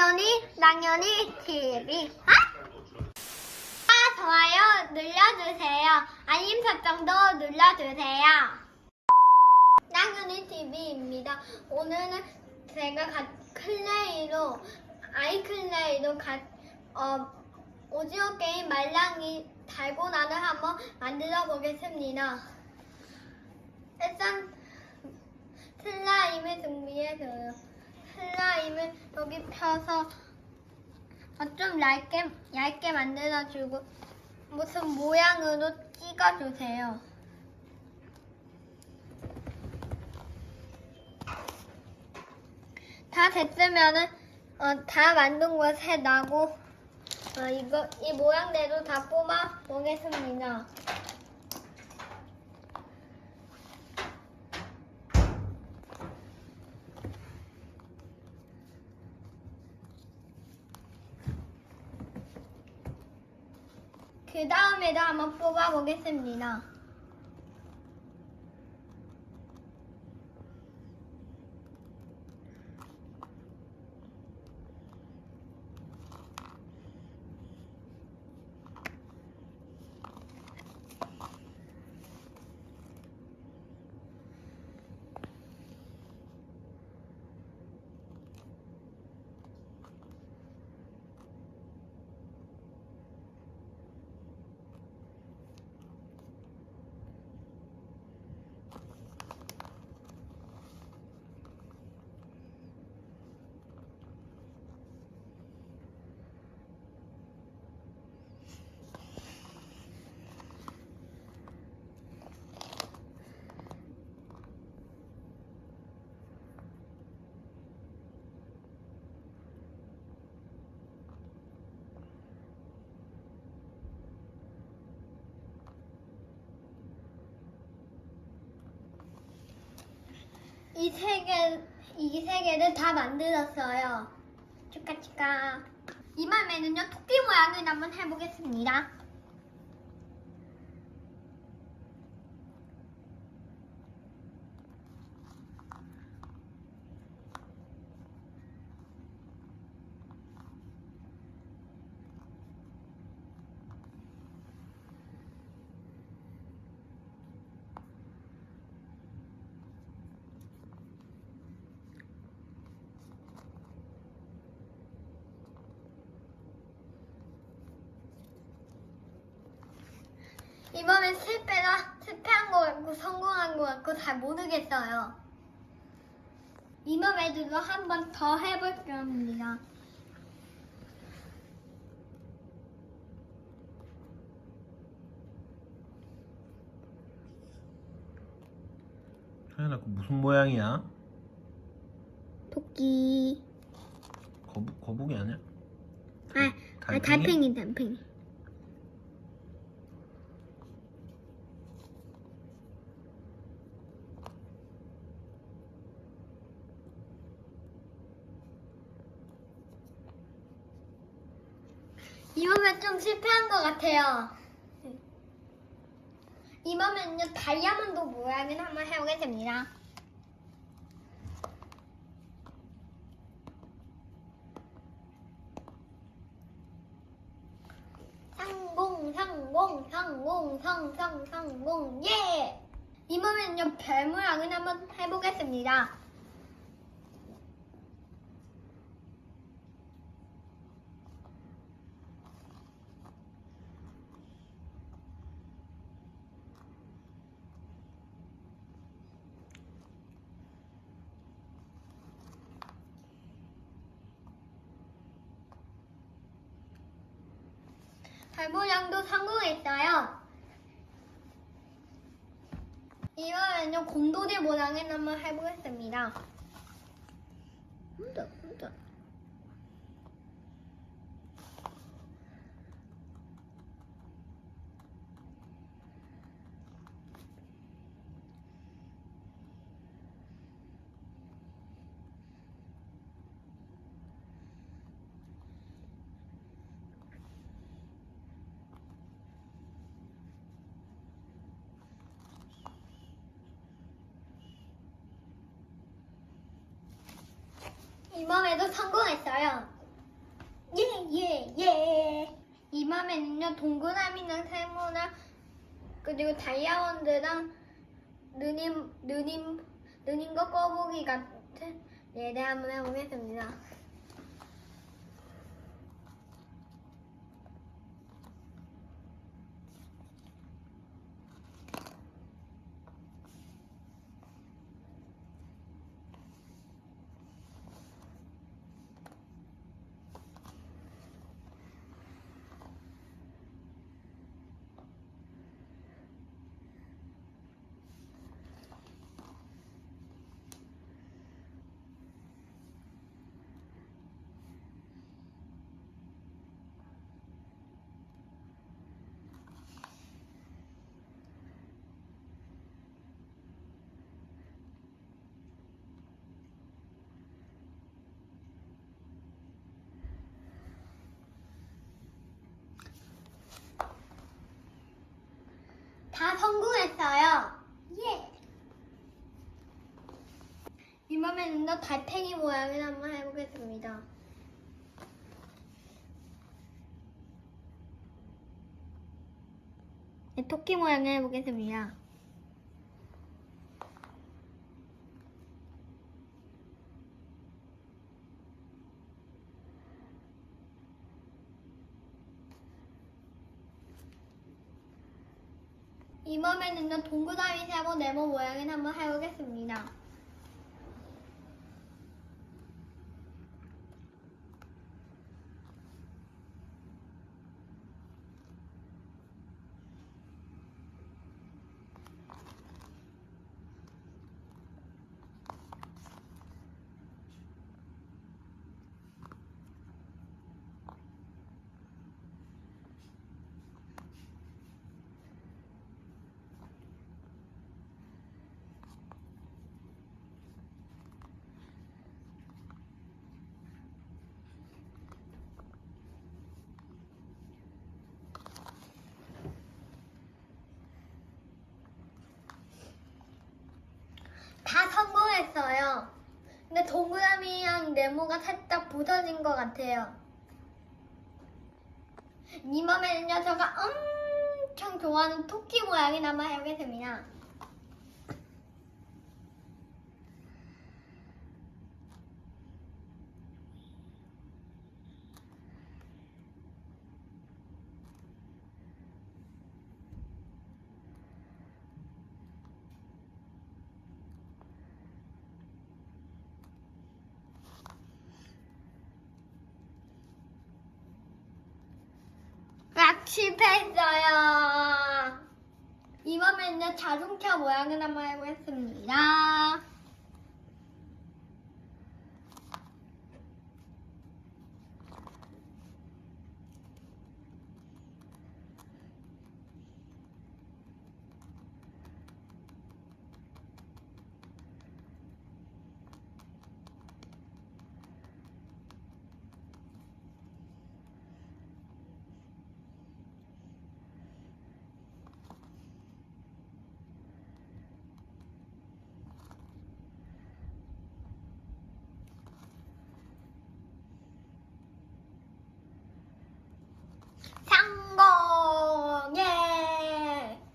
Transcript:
당연히 당연히 TV. 아? 아 좋아요. 눌러주세요. 알림 설정도 눌러주세요. 당연히 TV입니다. 오늘은 제가 가, 클레이로 아이클레이로 가, 어, 오디오 게임 말랑이 달고나를 한번 만들어 보겠습니다. 일단 슬라임을 준비해줘요. 슬라임을 여기 펴서 어, 좀 얇게 얇게 만들어주고 무슨 모양으로 찍어주세요. 다 됐으면은 어, 다 만든 것에 나고 어, 이거 이 모양대로 다 뽑아 보겠습니다. 그 다음에도 한번 뽑아 보겠습니다. 이세 개, 이세 개를 다 만들었어요. 축하 축하. 이맘에는요, 토끼 모양을 한번 해보겠습니다. 이번엔 실패가 실패한 것 같고 성공한 것 같고 잘 모르겠어요. 이번에도 한번 더 해볼 겁니다. 하연아 그 무슨 모양이야? 토끼. 거북 거북이 아니야? 아, 아 달팽이 달팽이. 이번엔 좀 실패한 것 같아요. 이번엔요 다이아몬드 모양을 한번 해보겠습니다. 성공 성공 성공 성성 성공 예! 이번엔요 별 모양을 한번 해보겠습니다. 별 모양도 성공했어요. 이번에는요 곰돌이 모양을 한번 해보겠습니다. 혼자 혼자. 이맘에도 성공했어요. 예예 예. 예, 이맘에는요 동그라미랑 세모랑 그리고 다이아몬드랑 느님 느님 느님과 꺼보기 같은 네, 네, 한번 해보겠습니다. 다 성공했어요. 예. 이번에는요 달팽이 모양을 한번 해보겠습니다. 네, 토끼 모양을 해보겠습니다. 이번에는요 동그라미 세모 네모 모양을 한번 해보겠습니다. 다 성공 했어요. 근데 동그라미랑 네모가 살짝 부서진 것 같아요. 이번에는요, 제가 엄청 좋아하는 토끼 모양을 한번 해보겠습니다. 아, 실패했어요. 이번에는요, 자동차 모양을 한번 해보겠습니다.